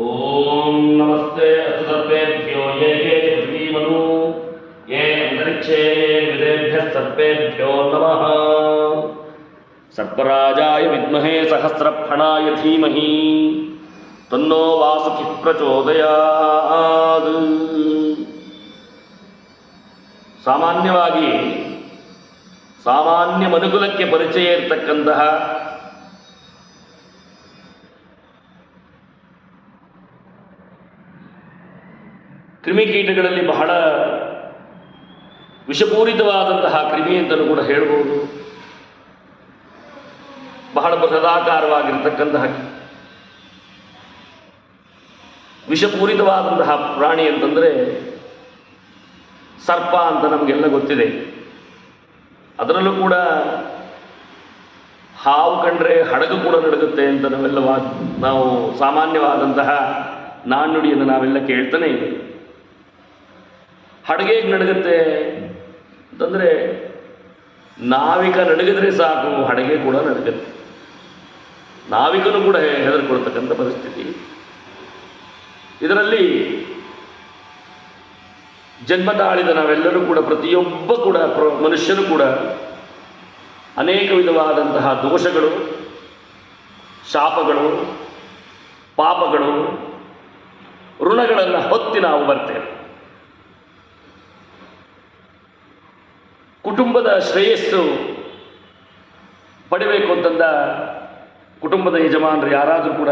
ಓಂ ನಮಸ್ತೆ ಅಸ್ತು ಸರ್ಪೇಭ್ಯೋ ಯೇ ಯೇ ಪೃಥ್ವೀಮನು ಯೇ ಅಂತರಿಕ್ಷೇ ಯೇ ವಿದೇಭ್ಯ ಸರ್ಪೇಭ್ಯೋ ನಮಃ ಸರ್ಪರಾಜಾಯ ವಿದ್ಮಹೇ ಸಹಸ್ರಫಣಾಯ ಧೀಮಹಿ ತನ್ನೋ ವಾಸುಕಿ ಪ್ರಚೋದಯಾತ್ ಸಾಮಾನ್ಯವಾಗಿ ಸಾಮಾನ್ಯ ಮನುಕುಲಕ್ಕೆ ಪರಿಚಯ ಇರತಕ್ಕಂತಹ ಕ್ರಿಮಿಕೀಟಗಳಲ್ಲಿ ಬಹಳ ವಿಷಪೂರಿತವಾದಂತಹ ಕ್ರಿಮಿ ಅಂತಲೂ ಕೂಡ ಹೇಳ್ಬೋದು. ಬಹಳ ಬೃಹದಾಕಾರವಾಗಿರ್ತಕ್ಕಂತಹ ವಿಷಪೂರಿತವಾದಂತಹ ಪ್ರಾಣಿ ಅಂತಂದರೆ ಸರ್ಪ ಅಂತ ನಮಗೆಲ್ಲ ಗೊತ್ತಿದೆ. ಅದರಲ್ಲೂ ಕೂಡ ಹಾವು ಕಂಡ್ರೆ ಹಡಗು ಕೂಡ ನಡುಗುತ್ತೆ ಅಂತ ನಾವೆಲ್ಲ ನಾವು ಸಾಮಾನ್ಯವಾದಂತಹ ನಾಣ್ಣುಡಿಯನ್ನು ನಾವೆಲ್ಲ ಕೇಳ್ತಾನೆ ಹಡಗೇಗೆ ನಡುಗುತ್ತೆ ಅಂತಂದರೆ ನಾವಿಕ ನಡುಗಿದ್ರೆ ಸಾಕು, ಹಡಗೆ ಕೂಡ ನಡುಗುತ್ತೆ. ನಾವಿಕನು ಕೂಡ ಹೆದರ್ಕೊಳ್ತಕ್ಕಂಥ ಪರಿಸ್ಥಿತಿ. ಇದರಲ್ಲಿ ಜನ್ಮ ತಾಳಿದ ನಾವೆಲ್ಲರೂ ಕೂಡ, ಪ್ರತಿಯೊಬ್ಬ ಕೂಡ ಮನುಷ್ಯನು ಕೂಡ ಅನೇಕ ವಿಧವಾದಂತಹ ದೋಷಗಳು, ಶಾಪಗಳು, ಪಾಪಗಳು, ಋಣಗಳನ್ನು ಹೊತ್ತಿ ನಾವು ಬರ್ತೇವೆ. ಕುಟುಂಬದ ಶ್ರೇಯಸ್ಸು ಪಡಿಬೇಕು ಅಂತಂದ ಕುಟುಂಬದ ಯಜಮಾನರು ಯಾರಾದರೂ ಕೂಡ,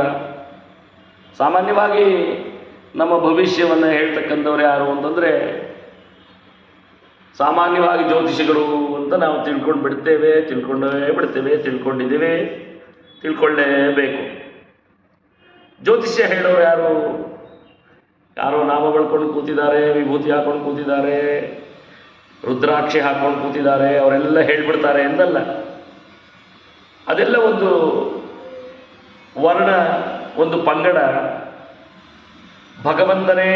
ಸಾಮಾನ್ಯವಾಗಿ ನಮ್ಮ ಭವಿಷ್ಯವನ್ನು ಹೇಳ್ತಕ್ಕಂಥವ್ರು ಯಾರು ಅಂತಂದರೆ, ಸಾಮಾನ್ಯವಾಗಿ ಜ್ಯೋತಿಷಿಗಳು ಅಂತ ನಾವು ತಿಳ್ಕೊಂಡು ಬಿಡ್ತೇವೆ, ತಿಳ್ಕೊಂಡೇ ಬಿಡ್ತೇವೆ, ತಿಳ್ಕೊಂಡಿದ್ದೇವೆ, ತಿಳ್ಕೊಳ್ಳೇಬೇಕು. ಜ್ಯೋತಿಷ್ಯ ಹೇಳೋರು ಯಾರು? ಯಾರೋ ನಾಮ ಬಳ್ಕೊಂಡು ಕೂತಿದ್ದಾರೆ, ವಿಭೂತಿ ಹಾಕೊಂಡು ಕೂತಿದ್ದಾರೆ ರುದ್ರಾಕ್ಷಿ ಹಾಕೊಂಡು ಕೂತಿದ್ದಾರೆ, ಅವರೆಲ್ಲ ಹೇಳ್ಬಿಡ್ತಾರೆ ಎಂದಲ್ಲ. ಅದೆಲ್ಲ ಒಂದು ವರ್ಣ, ಒಂದು ಪಂಗಡ. ಭಗವಂತನೇ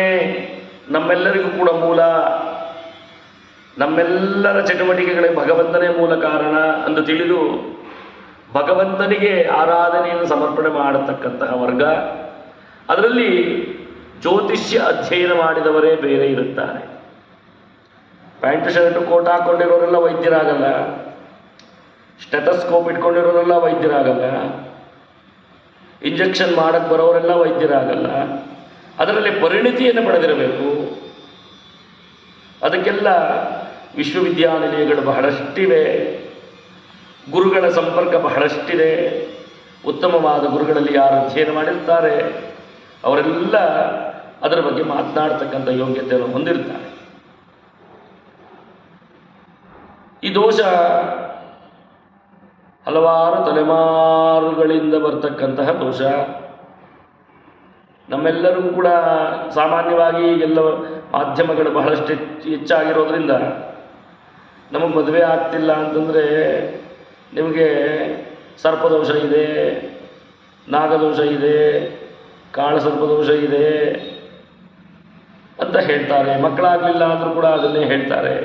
ನಮ್ಮೆಲ್ಲರಿಗೂ ಕೂಡ ಮೂಲ. ನಮ್ಮೆಲ್ಲರ ಚಟುವಟಿಕೆಗಳಿಗೆ ಭಗವಂತನೇ ಮೂಲ ಕಾರಣ ಎಂದು ತಿಳಿದು ಭಗವಂತನಿಗೆ ಆರಾಧನೆಯನ್ನು ಸಮರ್ಪಣೆ ಮಾಡತಕ್ಕಂತಹ ವರ್ಗ. ಅದರಲ್ಲಿ ಜ್ಯೋತಿಷ್ಯ ಅಧ್ಯಯನ ಮಾಡಿದವರೇ ಬೇರೆ ಇರುತ್ತಾರೆ. ಪ್ಯಾಂಟ್ ಶರ್ಟ್ ಕೋಟ್ ಹಾಕೊಂಡಿರೋರೆಲ್ಲ ವೈದ್ಯರಾಗಲ್ಲ? ಸ್ಟೆಟಸ್ಕೋಪ್ ಇಟ್ಕೊಂಡಿರೋರೆಲ್ಲ ವೈದ್ಯರಾಗಲ್ಲ? ಇಂಜೆಕ್ಷನ್ ಮಾಡಕ್ಕೆ ಬರೋರೆಲ್ಲ ವೈದ್ಯರಾಗಲ್ಲ? ಅದರಲ್ಲಿ ಪರಿಣಿತಿಯನ್ನು ಪಡೆದಿರಬೇಕು. ಅದಕ್ಕೆಲ್ಲ ವಿಶ್ವವಿದ್ಯಾನಿಲಯಗಳು ಬಹಳಷ್ಟಿವೆ. ಗುರುಗಳ ಸಂಪರ್ಕ ಬಹಳಷ್ಟಿದೆ. ಉತ್ತಮವಾದ ಗುರುಗಳಲ್ಲಿ ಯಾರು ಅಧ್ಯಯನ ಮಾಡಿರ್ತಾರೆ, ಅವರೆಲ್ಲ ಅದರ ಬಗ್ಗೆ ಮಾತನಾಡ್ತಕ್ಕಂಥ ಯೋಗ್ಯತೆಯನ್ನು ಹೊಂದಿರ್ತಾರೆ. ಈ ದೋಷ ಹಲವಾರು ತಲೆಮಾರುಗಳಿಂದ ಬರ್ತಕ್ಕಂತಹ ದೋಷ. ನಮ್ಮೆಲ್ಲರೂ ಕೂಡ ಸಾಮಾನ್ಯವಾಗಿ ಎಲ್ಲ ಮಾಧ್ಯಮಗಳು ಬಹಳಷ್ಟು ಹೆಚ್ಚು ಹೆಚ್ಚಾಗಿರೋದ್ರಿಂದ ನಮಗೆ ಮದುವೆ ಆಗ್ತಿಲ್ಲ ಅಂತಂದರೆ ನಿಮಗೆ ಸರ್ಪದೋಷ ಇದೆ, ನಾಗದೋಷ ಇದೆ ಕಾಳಸರ್ಪದೋಷ ಇದೆ ಅಂತ ಹೇಳ್ತಾರೆ. ಮಕ್ಕಳಾಗಲಿಲ್ಲ ಅಂದರೂ ಕೂಡ ಅದನ್ನೇ ಹೇಳ್ತಾರೆ.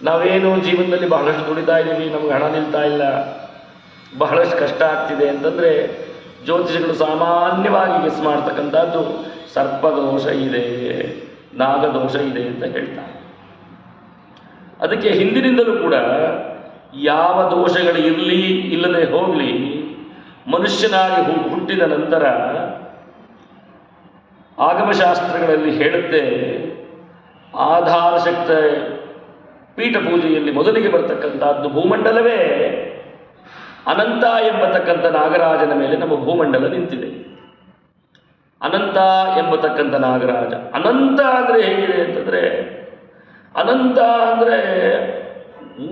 ನಾವೇನು ಜೀವನದಲ್ಲಿ ಬಹಳಷ್ಟು ದುಡಿತಾ ಇದ್ದೀವಿ, ನಮ್ಗೆ ಹಣ ನಿಲ್ತಾ ಇಲ್ಲ, ಬಹಳಷ್ಟು ಕಷ್ಟ ಆಗ್ತಿದೆ ಅಂತಂದರೆ ಜ್ಯೋತಿಷಗಳು ಸಾಮಾನ್ಯವಾಗಿ ಮಿಸ್ ಮಾಡ್ತಕ್ಕಂಥದ್ದು ಸರ್ಪದೋಷ ಇದೆ, ನಾಗದೋಷ ಇದೆ ಅಂತ ಹೇಳ್ತಾರೆ ಅದಕ್ಕೆ ಹಿಂದಿನಿಂದಲೂ ಕೂಡ ಯಾವ ದೋಷಗಳು ಇರಲಿ, ಇಲ್ಲದೆ ಹೋಗಲಿ, ಮನುಷ್ಯನಾಗಿ ಹುಟ್ಟಿದ ನಂತರ ಆಗಮಶಾಸ್ತ್ರಗಳಲ್ಲಿ ಹೇಳುತ್ತೆ ಆಧಾರ ಶಕ್ತ ಪೀಠ ಪೂಜೆಯಲ್ಲಿ ಮೊದಲಿಗೆ ಬರ್ತಕ್ಕಂಥದ್ದು ಭೂಮಂಡಲವೇ. ಅನಂತ ಎಂಬತಕ್ಕಂಥ ನಾಗರಾಜನ ಮೇಲೆ ನಮ್ಮ ಭೂಮಂಡಲ ನಿಂತಿದೆ. ಅನಂತ ಎಂಬತಕ್ಕಂಥ ನಾಗರಾಜ. ಅನಂತ ಅಂದರೆ ಹೇಗಿದೆ ಅಂತಂದರೆ, ಅನಂತ ಅಂದರೆ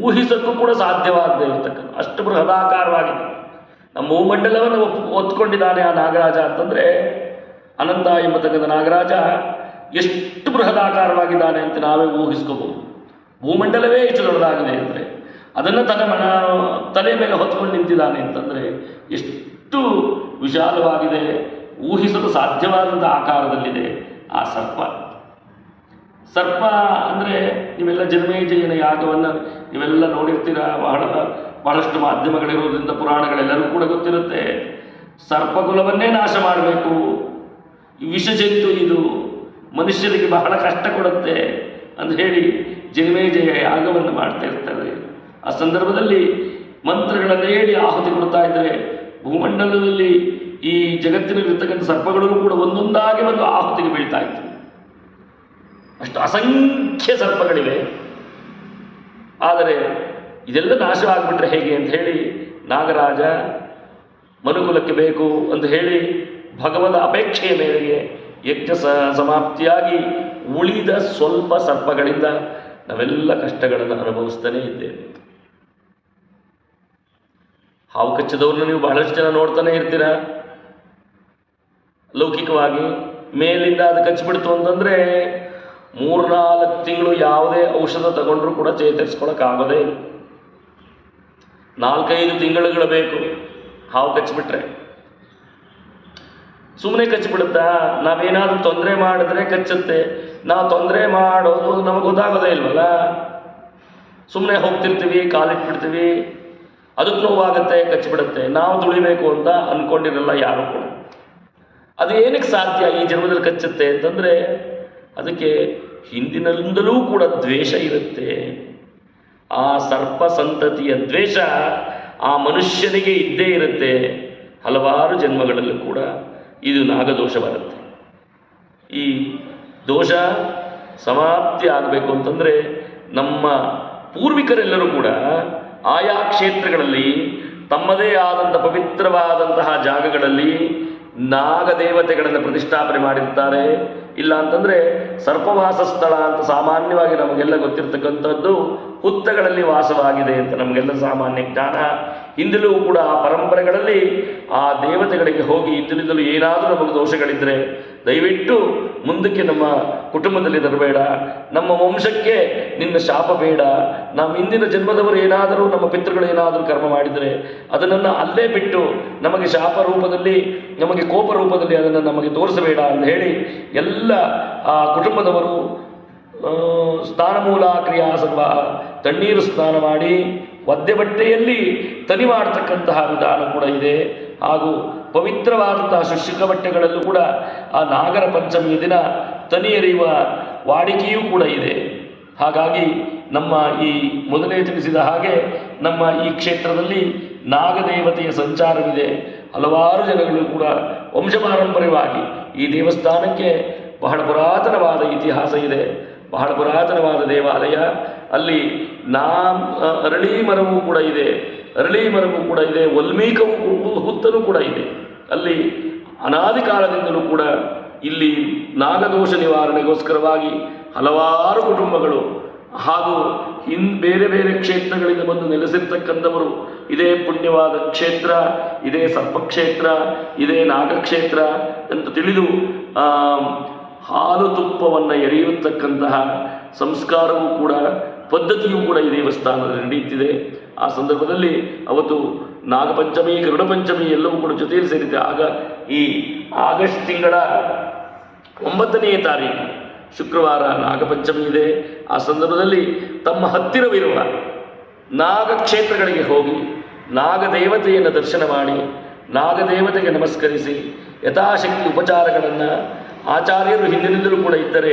ಊಹಿಸಕ್ಕೂ ಕೂಡ ಸಾಧ್ಯವಾಗದೆ ಇರತಕ್ಕಂಥ, ಅಷ್ಟು ಬೃಹದಾಕಾರವಾಗಿದೆ. ನಮ್ಮ ಭೂಮಂಡಲವನ್ನು ಒತ್ಕೊಂಡಿದ್ದಾನೆ ಆ ನಾಗರಾಜ ಅಂತಂದರೆ, ಅನಂತ ಎಂಬತಕ್ಕಂಥ ನಾಗರಾಜ ಎಷ್ಟು ಬೃಹದಾಕಾರವಾಗಿದ್ದಾನೆ ಅಂತ ನಾವೇ ಊಹಿಸ್ಕೋಬಹುದು. ಭೂಮಂಡಲವೇ ಇಷ್ಟು ದೊಡ್ಡದಾಗಿದೆ ಅಂದರೆ ಅದನ್ನು ತನ್ನ ಮನ, ತಲೆ ಮೇಲೆ ಹೊತ್ಕೊಂಡು ನಿಂತಿದ್ದಾನೆ ಅಂತಂದರೆ ಎಷ್ಟು ವಿಶಾಲವಾಗಿದೆ, ಊಹಿಸಲು ಸಾಧ್ಯವಾದಂಥ ಆಕಾರದಲ್ಲಿದೆ ಆ ಸರ್ಪ. ಸರ್ಪ ಅಂದರೆ ನೀವೆಲ್ಲ ಜನ್ಮೇಜಯನ ಯಾಗವನ್ನು ನೀವೆಲ್ಲ ನೋಡಿರ್ತೀರ, ಬಹಳ, ಬಹಳಷ್ಟು ಮಾಧ್ಯಮಗಳಿರೋದ್ರಿಂದ ಪುರಾಣಗಳೆಲ್ಲರೂ ಕೂಡ ಗೊತ್ತಿರುತ್ತೆ. ಸರ್ಪಕುಲವನ್ನೇ ನಾಶ ಮಾಡಬೇಕು. ವಿಷಜಂತು ಇದು ಮನುಷ್ಯರಿಗೆ ಬಹಳ ಕಷ್ಟ ಕೊಡುತ್ತೆ ಅಂತ ಹೇಳಿ ಜನ್ಮೇಜಯ ಯಾಗವನ್ನು ಮಾಡ್ತಾ ಇರ್ತಾರೆ ಆ ಸಂದರ್ಭದಲ್ಲಿ ಮಂತ್ರಗಳನ್ನು ಹೇಳಿ ಆಹುತಿ ಕೊಡ್ತಾ ಇದ್ದರೆ ಭೂಮಂಡಲದಲ್ಲಿ ಈ ಜಗತ್ತಿನಲ್ಲಿರ್ತಕ್ಕಂಥ ಸರ್ಪಗಳು ಕೂಡ ಒಂದೊಂದಾಗಿ ಬಂದು ಆಹುತಿಗೆ ಬೀಳ್ತಾ ಇತ್ತು. ಅಷ್ಟು ಅಸಂಖ್ಯ ಸರ್ಪಗಳಿವೆ. ಆದರೆ ಇದೆಲ್ಲ ನಾಶವಾಗಿಬಿಟ್ರೆ ಹೇಗೆ ಅಂತ ಹೇಳಿ ನಾಗರಾಜ ಮನುಕುಲಕ್ಕೆ ಬೇಕು ಅಂತ ಹೇಳಿ ಭಗವದ ಅಪೇಕ್ಷೆಯ ಮೇರೆಗೆ ಯಜ್ಞ ಸಮಾಪ್ತಿಯಾಗಿ ಉಳಿದ ಸ್ವಲ್ಪ ಸರ್ಪಗಳಿಂದ ನಾವೆಲ್ಲ ಕಷ್ಟಗಳನ್ನು ಅನುಭವಿಸ್ತಾನೇ ಇದ್ದೇವೆ. ಹಾವು ಕಚ್ಚಿದವ್ರನ್ನ ನೀವು ಬಹಳಷ್ಟು ಜನ ನೋಡ್ತಾನೆ ಇರ್ತೀರ? ಲೌಕಿಕವಾಗಿ ಮೇಲಿಂದ ಅದು ಕಚ್ಚಿಬಿಡ್ತು ಅಂತಂದರೆ ಮೂರ್ನಾಲ್ಕು ತಿಂಗಳು ಯಾವುದೇ ಔಷಧ ತಗೊಂಡ್ರೂ ಕೂಡ ಚೇತರಿಸ್ಕೊಳಕ್ಕಾಗೋದೇ ಇಲ್ಲ. ನಾಲ್ಕೈದು ತಿಂಗಳುಗಳು ಬೇಕು ಹಾವು ಕಚ್ಚಿಬಿಟ್ರೆ. ಸುಮ್ಮನೆ ಕಚ್ಚಿಬಿಡುತ್ತಾ, ನಾವೇನಾದರೂ ತೊಂದರೆ ಮಾಡಿದ್ರೆ ಕಚ್ಚುತ್ತೆ. ನಾವು ತೊಂದರೆ ಮಾಡೋದು ನಮಗೆ ಗೊತ್ತಾಗೋದೇ ಇಲ್ವಲ್ಲ? ಸುಮ್ಮನೆ ಹೋಗ್ತಿರ್ತೀವಿ, ಕಾಲಿಟ್ಬಿಡ್ತೀವಿ. ಅದಕ್ಕೆ ನೋವಾಗುತ್ತೆ, ಕಚ್ಚಿಬಿಡುತ್ತೆ. ನಾವು ತುಳಿಬೇಕು ಅಂತ ಅಂದ್ಕೊಂಡಿರಲ್ಲ ಯಾರು ಕೂಡ. ಅದು ಏನಕ್ಕೆ ಸಾಧ್ಯ ಈ ಜನ್ಮದಲ್ಲಿ ಕಚ್ಚುತ್ತೆ ಅಂತಂದರೆ, ಅದಕ್ಕೆ ಹಿಂದಿನಿಂದಲೂ ಕೂಡ ದ್ವೇಷ ಇರುತ್ತೆ. ಆ ಸರ್ಪ ಸಂತತಿಯ ದ್ವೇಷ ಆ ಮನುಷ್ಯನಿಗೆ ಇದ್ದೇ ಇರುತ್ತೆ ಹಲವಾರು ಜನ್ಮಗಳಲ್ಲೂ ಕೂಡ. ಇದು ನಾಗದೋಷ ಬರುತ್ತೆ. ಈ ದೋಷ ಸಮಾಪ್ತಿ ಆಗಬೇಕು ಅಂತಂದರೆ ನಮ್ಮ ಪೂರ್ವಿಕರೆಲ್ಲರೂ ಕೂಡ ಆಯಾ ಕ್ಷೇತ್ರಗಳಲ್ಲಿ ತಮ್ಮದೇ ಆದಂಥ ಪವಿತ್ರವಾದಂತಹ ಜಾಗಗಳಲ್ಲಿ ನಾಗದೇವತೆಗಳನ್ನು ಪ್ರತಿಷ್ಠಾಪನೆ ಮಾಡಿರ್ತಾರೆ. ಇಲ್ಲ ಅಂತಂದರೆ ಸರ್ಪವಾಸ ಸ್ಥಳ ಅಂತ ಸಾಮಾನ್ಯವಾಗಿ ನಮಗೆಲ್ಲ ಗೊತ್ತಿರತಕ್ಕಂಥದ್ದು ಹುತ್ತಗಳಲ್ಲಿ ವಾಸವಾಗಿದೆ ಅಂತ ನಮಗೆಲ್ಲ ಸಾಮಾನ್ಯ ಜ್ಞಾನ. ಹಿಂದಲೂ ಕೂಡ ಆ ಪರಂಪರೆಗಳಲ್ಲಿ ಆ ದೇವತೆಗಳಿಗೆ ಹೋಗಿ ಹಿಂದಿನಿಂದಲೂ ಏನಾದರೂ ನಮಗೆ ದೋಷಗಳಿದ್ದರೆ ದಯವಿಟ್ಟು ಮುಂದಕ್ಕೆ ನಮ್ಮ ಕುಟುಂಬದಲ್ಲಿ ತರಬೇಡ ನಮ್ಮ ವಂಶಕ್ಕೆ ನಿನ್ನ ಶಾಪ ಬೇಡ. ನಮ್ಮ ಹಿಂದಿನ ಜನ್ಮದವರು ಏನಾದರೂ, ನಮ್ಮ ಪಿತೃಗಳು ಏನಾದರೂ ಕರ್ಮ ಮಾಡಿದರೆ ಅದನ್ನು ಅಲ್ಲೇ ಬಿಟ್ಟು ನಮಗೆ ಶಾಪ ರೂಪದಲ್ಲಿ, ನಮಗೆ ಕೋಪ ರೂಪದಲ್ಲಿ ಅದನ್ನು ನಮಗೆ ತೋರಿಸಬೇಡ ಅಂತ ಹೇಳಿ ಎಲ್ಲ ಆ ಕುಟುಂಬದವರು ಸ್ನಾನಮೂಲ ಕ್ರಿಯಾ ಸರ್ವ ತಣ್ಣೀರು ಸ್ನಾನ ಮಾಡಿ, ಒದ್ದೆ ಬಟ್ಟೆಯಲ್ಲಿ ತನಿ ಮಾಡ್ತಕ್ಕಂತಹ ವಿಧಾನ ಕೂಡ ಇದೆ. ಹಾಗೂ ಪವಿತ್ರವಾದಂತಹ ಶುಷ್ಕ ಬಟ್ಟೆಗಳಲ್ಲೂ ಕೂಡ ಆ ನಾಗರ ಪಂಚಮಿಯ ದಿನ ತನಿ ಎರೆಯುವ ವಾಡಿಕೆಯೂ ಕೂಡ ಇದೆ. ಹಾಗಾಗಿ ನಮ್ಮ ಈ ಮೊದಲೇ ತಿಳಿಸಿದ ಹಾಗೆ ನಮ್ಮ ಈ ಕ್ಷೇತ್ರದಲ್ಲಿ ನಾಗದೇವತೆಯ ಸಂಚಾರವಿದೆ. ಹಲವಾರು ಜನಗಳು ಕೂಡ ವಂಶಪಾರಂಪರ್ಯವಾಗಿ ಈ ದೇವಸ್ಥಾನಕ್ಕೆ ಬಹಳ ಪುರಾತನವಾದ ಇತಿಹಾಸ ಇದೆ. ಬಹಳ ಪುರಾತನವಾದ ದೇವಾಲಯ, ಅಲ್ಲಿ ನಾ ಅರಳಿ ಮರವೂ ಕೂಡ ಇದೆ. ಅರಳಿ ಕೂಡ ಇದೆ ವಲ್ಮೀಕವೂ ಹುತ್ತಲೂ ಕೂಡ ಇದೆ. ಅಲ್ಲಿ ಅನಾದಿ ಕಾಲದಿಂದಲೂ ಕೂಡ ಇಲ್ಲಿ ನಾಗದೋಷ ನಿವಾರಣೆಗೋಸ್ಕರವಾಗಿ ಹಲವಾರು ಕುಟುಂಬಗಳು ಹಾಗೂ ಇನ್ ಬೇರೆ ಬೇರೆ ಕ್ಷೇತ್ರಗಳಿಂದ ಬಂದು ನೆಲೆಸಿರ್ತಕ್ಕಂಥವರು. ಇದೇ ಪುಣ್ಯವಾದ ಕ್ಷೇತ್ರ, ಇದೇ ಸರ್ಪಕ್ಷೇತ್ರ, ಇದೇ ನಾಗಕ್ಷೇತ್ರ ಅಂತ ತಿಳಿದು ಹಾಲು ತುಪ್ಪವನ್ನು ಎರೆಯುತ್ತಕ್ಕಂತಹ ಸಂಸ್ಕಾರವೂ ಕೂಡ ಪದ್ಧತಿಯೂ ಕೂಡ ಈ ದೇವಸ್ಥಾನದಲ್ಲಿ ನಡೆಯುತ್ತಿದೆ. ಆ ಸಂದರ್ಭದಲ್ಲಿ ಅವತ್ತು ನಾಗಪಂಚಮಿ ಗರುಡ ಪಂಚಮಿ ಎಲ್ಲವೂ ಕೂಡ ಜೊತೆಯಲ್ಲಿ ಸೇರಿದೆ. ಆಗ ಈ ಆಗಸ್ಟ್ ತಿಂಗಳ ಒಂಬತ್ತನೆಯ ತಾರೀಕು ಶುಕ್ರವಾರ ನಾಗಪಂಚಮಿ ಇದೆ. ಆ ಸಂದರ್ಭದಲ್ಲಿ ತಮ್ಮ ಹತ್ತಿರವಿರುವ ನಾಗಕ್ಷೇತ್ರಗಳಿಗೆ ಹೋಗಿ ನಾಗದೇವತೆಯನ್ನು ದರ್ಶನ ಮಾಡಿ, ನಾಗದೇವತೆಗೆ ನಮಸ್ಕರಿಸಿ, ಯಥಾಶಕ್ತಿ ಉಪಚಾರಗಳನ್ನು ಆಚಾರ್ಯರು ಹಿಂದಿನಿಂದಲೂ ಕೂಡ ಇದ್ದರೆ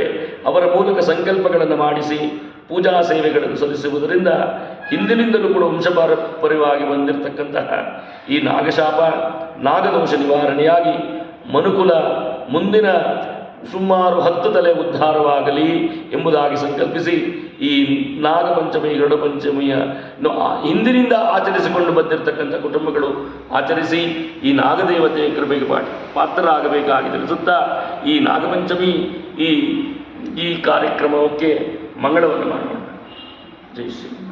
ಅವರ ಮೂಲಕ ಸಂಕಲ್ಪಗಳನ್ನು ಮಾಡಿಸಿ ಪೂಜಾ ಸೇವೆಗಳನ್ನು ಸಲ್ಲಿಸುವುದರಿಂದ ಹಿಂದಿನಿಂದಲೂ ಕೂಡ ವಂಶಪಾರಂಪರ್ಯವಾಗಿ ಬಂದಿರತಕ್ಕಂತಹ ಈ ನಾಗಶಾಪ ನಾಗದೋಷ ನಿವಾರಣೆಯಾಗಿ ಮನುಕುಲ ಮುಂದಿನ ಸುಮಾರು ಹತ್ತು ತಲೆ ಉದ್ಧಾರವಾಗಲಿ ಎಂಬುದಾಗಿ ಸಂಕಲ್ಪಿಸಿ ಈ ನಾಗಪಂಚಮಿ ಗರುಡ ಪಂಚಮಿಯ ಹಿಂದಿನಿಂದ ಆಚರಿಸಿಕೊಂಡು ಬಂದಿರತಕ್ಕಂಥ ಕುಟುಂಬಗಳು ಆಚರಿಸಿ ಈ ನಾಗದೇವತೆಯ ಕೃಪೆಗೆ ಪಾತ್ರರಾಗಬೇಕಾಗಿ ತಿಳಿಸುತ್ತಾ ಈ ನಾಗಪಂಚಮಿ ಈ ಈ ಕಾರ್ಯಕ್ರಮಕ್ಕೆ મંગળવનમાં જય શ્રી